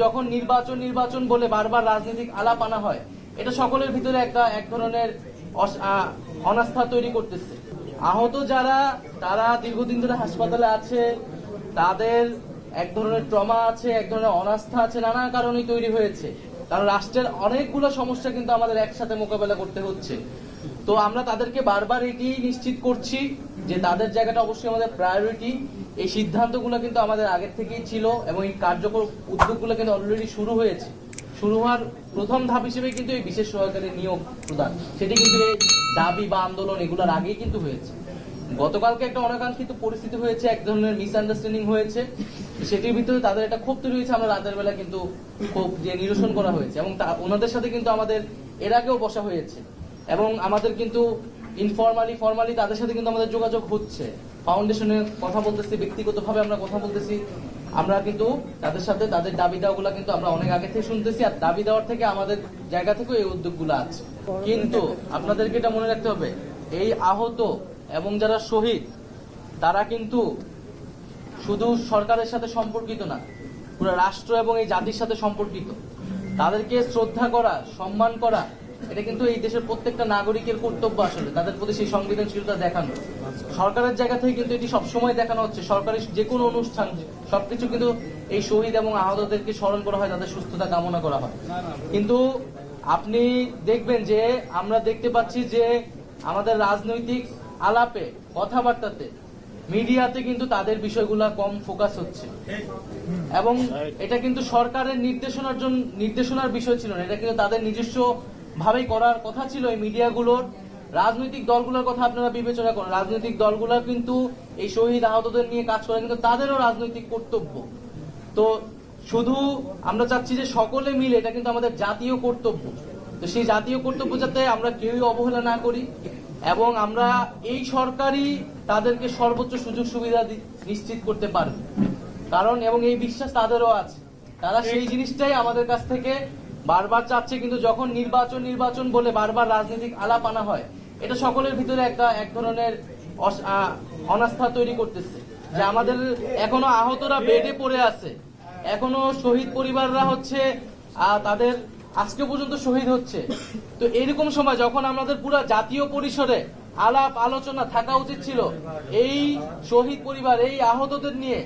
যখন নির্বাচন নির্বাচন বলে বারবার রাজনৈতিক আলাপ আনা হয়, এটা সকলের ভিতরে একটা, এক ধরনের অনাস্থা তৈরি করতেছে। আহত যারা, তারা দীর্ঘদিন ধরে হাসপাতালে আছে, তাদের এক ধরনের ট্রমা আছে, এক ধরনের অনাস্থা আছে, নানা কারণেই তৈরি হয়েছে। কারণ রাষ্ট্রের অনেকগুলো সমস্যা কিন্তু আমাদের একসাথে মোকাবেলা করতে হচ্ছে। তো আমরা তাদেরকে বারবার এটি নিশ্চিত করছি যে তাদের জায়গাটা অবশ্যই আমাদের প্রায়োরিটি এই সিদ্ধান্তগুলো কিন্তু আমাদের আগের থেকেই ছিল এবং এই কার্যকর উদ্যোগগুলো কিন্তু অলরেডি শুরু হয়েছে। শুরু হওয়ার প্রথম ধাপ হিসেবে কিন্তু এই বিশেষ সহকারী নিয়োগ প্রদান। সেটি কিন্তু দাবি বা আন্দোলন এগুলোর আগেই কিন্তু হয়েছে। গতকালকে একটা অনাকাঙ্ক্ষিত পরিস্থিতি হয়েছে, এক ধরনের মিসআন্ডারস্ট্যান্ডিং হয়েছে। সেটির ভিতরে তাদের একটা ক্ষোভ তৈরি হয়েছে, আমরা রাতের বেলা কিন্তু ক্ষোভ যে নিরসন করা হয়েছে এবং ওনাদের সাথে কিন্তু আমাদের এর আগেও বসা হয়েছে। এবং আমাদের কিন্তু ইনফরমালি ফর্মালি তাদের সাথে কিন্তু আমাদের যোগাযোগ হচ্ছে। ফাউন্ডেশনে কথা বলতেছি, ব্যক্তিগতভাবে আমরা কথা বলতেছি। আমরা কিন্তু তাদের সাথে তাদের দাবি দেওয়াগুলো কিন্তু আমরা অনেক আগে থেকে শুনতেছি, আর দাবি দেওয়ার থেকে আমাদের জায়গা থেকেও এই উদ্যোগগুলো আছে। কিন্তু আপনাদেরকে এটা মনে রাখতে হবে, এই আহত এবং যারা শহীদ, তারা কিন্তু শুধু সরকারের সাথে সম্পর্কিত না, পুরো রাষ্ট্র এবং এই জাতির সাথে সম্পর্কিত। তাদেরকে শ্রদ্ধা করা, সম্মান করা এটা কিন্তু এই দেশের প্রত্যেকটা নাগরিকের কর্তব্য আসলে তাদের প্রতি সেই সংবেদনশীলতা দেখানো। সরকারের জায়গা থেকে কিন্তু এটি সবসময় দেখানো হচ্ছে সরকারি যে কোনো অনুষ্ঠান সবকিছু কিন্তু এই শহীদ এবং আহতদেরকে স্মরণ করা হয় তাদের সুস্থতা কামনা করা হয়। কিন্তু আপনি দেখবেন যে আমরা দেখতে পাচ্ছি যে আমাদের রাজনৈতিক আলাপে কথাবার্তাতে মিডিয়াতে কিন্তু তাদের বিষয়গুলো কম ফোকাস হচ্ছে। এবং এটা কিন্তু সরকারের নির্দেশনার জন্য নির্দেশনার বিষয় ছিল না এটা কিন্তু তাদের নিজস্ব ভাবেই করার কথা ছিল এই মিডিয়াগুলোর। রাজনৈতিক দলগুলোর কথা আপনারা বিবেচনা করেন। রাজনৈতিক দলগুলো কিন্তু এই শহীদ আহতদের নিয়ে কাজ করে কিন্তু তাদেরও রাজনৈতিক কর্তব্য। তো শুধু আমরা চাচ্ছি যে সকলে মিলে এটা কিন্তু আমাদের জাতীয় কর্তব্য। তো সেই জাতীয় কর্তব্য যাতে আমরা কেউই অবহেলা না করি এবং আমরা এই সরকারই তাদেরকে সর্বোচ্চ সুযোগ সুবিধা নিশ্চিত করতে পারবে। কারণ এবং এই বিশ্বাস তাদেরও আছে। তারা সেই জিনিসটাই আমাদের কাছ থেকে বারবার চাচ্ছে কিন্তু যখন নির্বাচন নির্বাচন বলে বারবার রাজনৈতিক আলাপ আনা হয়, এটা সকলের ভিতরে একটা, এক ধরনের অনাস্থা তৈরি করতেছে। যে আমাদের এখনও আহতরা বেডে পড়ে আছে। এখনও শহীদ পরিবাররা হচ্ছে তাদের আজকে পর্যন্ত শহীদ হচ্ছে। তো এরকম সময় যখন আমাদের পুরো জাতীয় পরিসরে আলাপ আলোচনা থাকা উচিত ছিল, এই শহীদ পরিবার, এই আহতদের নিয়ে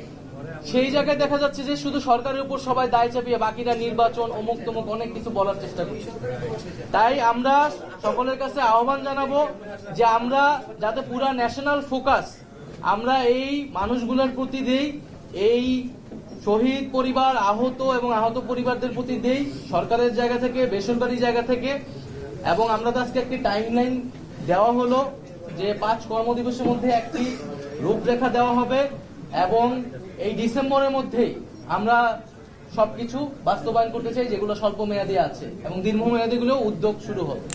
সেই জায়গায় দেখা যাচ্ছে যে শুধু সরকারের উপর সবাই দায় চাপিয়ে বাকিরা নির্বাচন অমুক তমুক অনেক কিছু বলার চেষ্টা করছে। তাই আমরা সকলের কাছে আহ্বান জানাব যে আমরা যাতে পুরা ন্যাশনাল ফোকাস আমরা এই মানুষগুলোর প্রতি দেই, এই শহীদ পরিবার, আহত এবং আহত পরিবারদের প্রতি দেই, সরকারের জায়গা থেকে, বেসরকারি জায়গা থেকে। এবং আমরা তো আজকে একটি টাইমলাইন দেওয়া হলো যে পাঁচ কর্মদিবসের মধ্যে একটি রূপরেখা দেওয়া হবে এবং এই ডিসেম্বরের মধ্যেই আমরা সবকিছু বাস্তবায়ন করতে চাই, যেগুলো স্বল্প মেয়াদে আছে এবং দীর্ঘ মেয়াদীগুলো উদ্যোগ শুরু হবে।